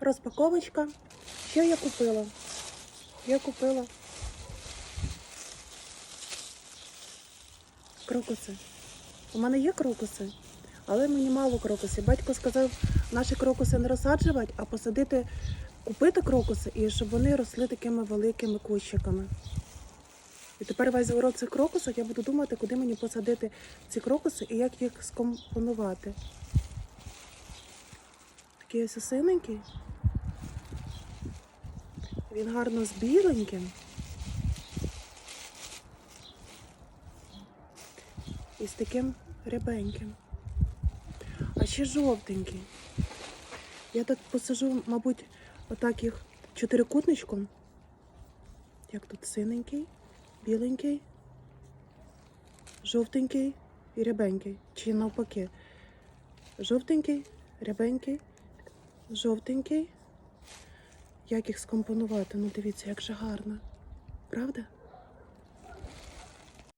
розпаковочка. Що я купила? Я купила крокуси. У мене є крокуси, але мені мало крокусів. Батько сказав, наші крокуси не розсаджувати, а посадити, купити крокуси і щоб вони росли такими великими кущиками. І тепер весь город цих крокусів я буду думати, куди мені посадити ці крокуси і як їх скомпонувати. Такий ось синенький. Він гарно з біленьким. І з таким рябеньким. А ще жовтенький. Я так посажу, мабуть, отак їх чотирикутничком. Як тут синенький, біленький, жовтенький і рябенький. Чи навпаки. Жовтенький, рябенький, жовтенький. Як їх скомпонувати? Ну дивіться, як же гарно. Правда?